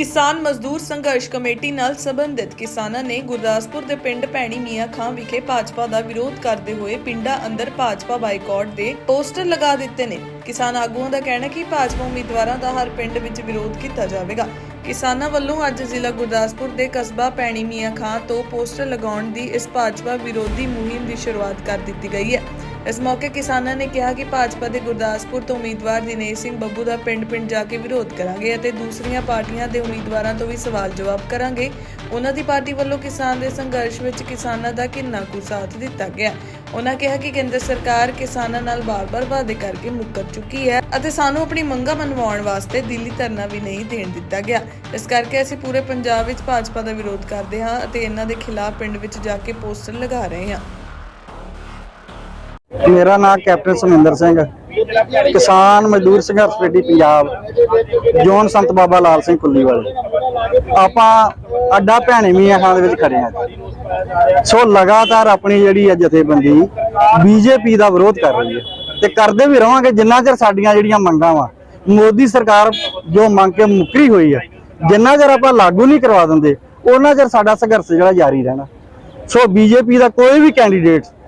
ਕਿਸਾਨ ਮਜ਼ਦੂਰ ਸੰਘਰਸ਼ ਕਮੇਟੀ ਨਾਲ ਸੰਬੰਧਿਤ ਕਿਸਾਨਾਂ ਨੇ ਗੁਰਦਾਸਪੁਰ ਦੇ ਪਿੰਡ ਭੈਣੀ ਮੀਆਂ ਖਾਂ ਵਿਖੇ ਭਾਜਪਾ ਦਾ ਵਿਰੋਧ ਕਰਦੇ ਹੋਏ ਪਿੰਡਾਂ ਅੰਦਰ ਭਾਜਪਾ ਬਾਈਕਾਟ ਦੇ ਪੋਸਟਰ ਲਗਾ ਦਿੱਤੇ ਨੇ। ਕਿਸਾਨ ਆਗੂਆਂ ਦਾ ਕਹਿਣਾ ਕਿ ਭਾਜਪਾ ਉਮੀਦਵਾਰਾਂ ਦਾ ਹਰ ਪਿੰਡ ਵਿੱਚ ਵਿਰੋਧ ਕੀਤਾ ਜਾਵੇਗਾ। ਕਿਸਾਨਾਂ ਵੱਲੋਂ ਅੱਜ ਜ਼ਿਲ੍ਹਾ ਗੁਰਦਾਸਪੁਰ ਦੇ ਕਸਬਾ ਭੈਣੀ ਮੀਆਂ ਖਾਂ ਤੋਂ ਪੋਸਟਰ ਲਗਾਉਣ ਦੀ ਇਸ ਭਾਜਪਾ ਵਿਰੋਧੀ ਮੁਹਿੰਮ ਦੀ ਸ਼ੁਰੂਆਤ ਕਰ ਦਿੱਤੀ ਗਈ ਹੈ। ਇਸ ਮੌਕੇ ਕਿਸਾਨਾਂ ਨੇ ਕਿਹਾ ਕਿ ਭਾਜਪਾ ਦੇ ਗੁਰਦਾਸਪੁਰ ਤੋਂ ਉਮੀਦਵਾਰ ਦਿਨੇਸ਼ ਸਿੰਘ ਬੱਬੂ ਦਾ ਪਿੰਡ-ਪਿੰਡ ਜਾ ਕੇ ਵਿਰੋਧ ਕਰਾਂਗੇ ਅਤੇ ਦੂਸਰੀਆਂ ਪਾਰਟੀਆਂ ਦੇ ਉਮੀਦਵਾਰਾਂ ਤੋਂ ਵੀ ਸਵਾਲ ਜਵਾਬ ਕਰਾਂਗੇ। ਉਹਨਾਂ ਦੀ ਪਾਰਟੀ ਵੱਲੋਂ ਕਿਸਾਨ ਦੇ ਸੰਘਰਸ਼ ਵਿੱਚ ਕਿਸਾਨਾਂ ਦਾ ਕਿੰਨਾ ਕੁ ਸਾਥ ਦਿੱਤਾ ਗਿਆ। ਉਹਨਾਂ ਕਿਹਾ ਕਿ ਕੇਂਦਰ ਸਰਕਾਰ ਕਿਸਾਨਾਂ ਨਾਲ ਬਾਰ-ਬਾਰ ਵਾਅਦੇ ਕਰਕੇ ਮੁੱਕਰ ਚੁੱਕੀ ਹੈ ਅਤੇ ਸਾਨੂੰ ਆਪਣੀ ਮੰਗਾਂ ਮਨਵਾਉਣ ਵਾਸਤੇ ਦਿੱਲੀ ਧਰਨਾ ਵੀ ਨਹੀਂ ਦੇਣ ਦਿੱਤਾ ਗਿਆ। ਇਸ ਕਰਕੇ ਅਸੀਂ ਪੂਰੇ ਪੰਜਾਬ ਵਿੱਚ ਭਾਜਪਾ ਦਾ ਵਿਰੋਧ ਕਰਦੇ ਹਾਂ ਅਤੇ ਇਹਨਾਂ ਦੇ ਖਿਲਾਫ ਪਿੰਡ ਵਿੱਚ ਜਾ ਕੇ ਪੋਸਟਰ ਲਗਾ ਰਹੇ ਹਾਂ। ਮੇਰਾ ਨਾਮ ਕੈਪਟਨ ਸੁਮਿੰਦਰ ਸਿੰਘ ਕਿਸਾਨ ਮਜ਼ਦੂਰ ਸੰਘਰਸ਼ ਕਮੇਟੀ ਪੰਜਾਬ, ਜੋਨ ਸੰਤ ਬਾਬਾ ਲਾਲ ਸਿੰਘ ਕੁੱਲੀ ਵਾਲੇ ਆਪਾਂ ਅੱਡਾ ਭੈਣੇ ਮੀਆਂ ਖਾਂ ਦੇ ਵਿੱਚ ਖੜੇ ਹਾਂ। ਜੀ। ਸੋ ਲਗਾਤਾਰ ਆਪਣੀ ਜਿਹੜੀ ਹੈ ਜਥੇਬੰਦੀ ਬੀਜੇਪੀ ਦਾ ਵਿਰੋਧ ਕਰ ਰਹੀ ਹੈ। ਤੇ ਕਰਦੇ ਵੀ ਰਹਾਂਗੇ ਜਿੰਨਾ ਚਿਰ ਸਾਡੀਆਂ ਜਿਹੜੀਆਂ ਮੰਗਾਂ ਵਾ, ਮੋਦੀ ਸਰਕਾਰ ਜੋ ਮੰਗ ਕੇ ਮੁੱਕਰੀ ਹੋਈ ਹੈ, ਜਿੰਨਾ ਚਿਰ ਆਪਾਂ ਲਾਗੂ ਨਹੀਂ ਕਰਵਾ ਦਿੰਦੇ, ਉਹਨਾਂ ਚਿਰ ਸਾਡਾ ਸੰਘਰਸ਼ ਜਿਹੜਾ ਜਾਰੀ ਰਹਿਣਾ। ਸੋ ਬੀਜੇਪੀ ਦਾ ਕੋਈ ਵੀ ਕੈਂਡੀਡੇਟ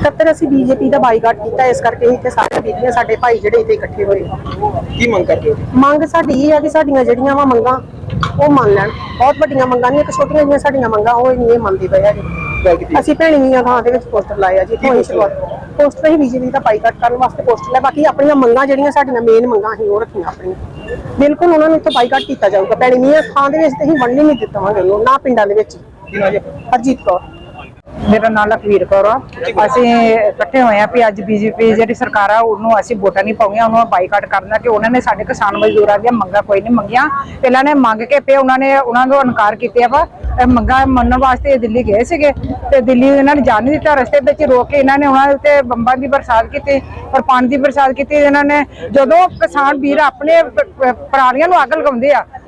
ਇਕੱਤਰ ਅਸੀਂ ਬੀਜੇਪੀ ਦਾ ਬਾਈਕਾਟ ਕੀਤਾ ਇਸ ਕਰਕੇ ਹੀ ਸਾਰੇ ਬੀਬੀਆਂ ਸਾਡੇ ਭਾਈ ਜਿਹੜੇ ਇੱਥੇ ਇਕੱਠੇ ਹੋਏ। ਕੀ ਮੰਗ ਕਰਦੇ ਹੋ? ਮੰਗ ਸਾਡੀ ਇਹ ਹੈ ਕਿ ਸਾਡੀਆਂ ਜਿਹੜੀਆਂ ਵਾ ਮੰਗਾਂ ਉਹ ਮੰਨ ਲੈਣ। ਬਹੁਤ ਵੱਡੀਆਂ ਮੰਗਾਂ ਨਹੀਂ ਇੱਕ ਛੋਟੀਆਂ ਜਿਹੀਆਂ ਸਾਡੀਆਂ ਮੰਗਾਂ ਉਹ ਨਹੀਂ ਇਹ ਮੰਨਦੇ ਪਏ ਹੈਗੇ ਗੱਲ ਕੀਤੀ। ਅਸੀਂ ਭੈਣੀਆਂ ਥਾਂ ਦੇ ਵਿੱਚ ਪੋਸਟਰ ਲਾਏ ਆ ਜੀ ਤੋਂ ਹੀ ਸ਼ੁਰੂਆਤ। ਪੋਸਟਰ ਹੀ ਬੀਜੇਪੀ ਦਾ ਬਾਈਕਾਟ ਕਰਨ ਵਾਸਤੇ ਪੋਸਟਰ ਲਾਏ ਬਾਕੀ ਆਪਣੀਆਂ ਮੰਗਾਂ ਜਿਹੜੀਆਂ ਸਾਡੀਆਂ ਮੇਨ ਮੰਗਾਂ ਅਸੀਂ ਉਹ ਰੱਖੀਆਂ ਆਪਣੀਆਂ। ਬਿਲਕੁਲ ਉਹਨਾਂ ਨੂੰ ਇੱਥੋਂ ਬਾਈਕਾਟ ਕੀਤਾ ਜਾਊਗਾ। ਭੈਣੀਆਂ ਥਾਂ ਦੇ ਵਿੱਚ ਤੇ ਅਸੀਂ ਵੰਡ ਨਹੀਂ ਦਿੱਤਾਵਾਂਗੇ ਨਾ ਪਿੰਡਾਂ ਦੇ ਵਿੱਚ। ਜੀ ਹਰਜੀਤ ਕੌਰ। ਮੇਰਾ ਨਾਮ ਲਖਵੀਰ ਕੌਰ ਆ। ਅਸੀਂ ਇਕੱਠੇ ਹੋਏ ਆ ਵੀ ਅੱਜ ਬੀਜੇਪੀ ਜਿਹੜੀ ਸਰਕਾਰ ਆ, ਉਹਨੂੰ ਅਸੀਂ ਵੋਟਾਂ ਨਹੀਂ ਪਾਉਣੀਆਂ, ਉਹਨੂੰ ਬਾਈਕਾਟ ਕਰਨਾ ਕਿ ਉਹਨਾਂ ਨੇ ਸਾਡੇ ਕਿਸਾਨ ਮਜ਼ਦੂਰਾਂ ਦੀਆਂ ਮੰਗਾਂ ਕੋਈ ਨਹੀਂ ਮੰਗੀਆਂ। ਪਹਿਲਾਂ ਨੇ ਮੰਗ ਕੇ ਪਏ, ਉਹਨਾਂ ਨੇ ਉਹਨਾਂ ਨੂੰ ਇਨਕਾਰ ਕੀਤਾ ਵਾ। ਮੰਗਾਂ ਮੰਨਣ ਵਾਸਤੇ ਦਿੱਲੀ ਗਏ ਸੀਗੇ ਤੇ ਦਿੱਲੀ ਇਹਨਾਂ ਨੇ ਜਾਣ ਨਹੀਂ ਦਿੱਤਾ, ਰਸਤੇ ਵਿੱਚ ਰੋਕ ਕੇ ਇਹਨਾਂ ਨੇ ਉਹਨਾਂ ਦੇ ਉੱਤੇ ਬੰਬਾਂ ਦੀ ਬਰਸਾਤ ਕੀਤੀ ਔਰ ਪਾਣੀ ਦੀ ਬਰਸਾਤ ਕੀਤੀ। ਇਹਨਾਂ ਨੇ ਜਦੋਂ ਕਿਸਾਨ ਵੀਰ ਆਪਣੇ ਪਰਾਲੀਆਂ ਨੂੰ ਅੱਗ ਲਗਾਉਂਦੇ ਆ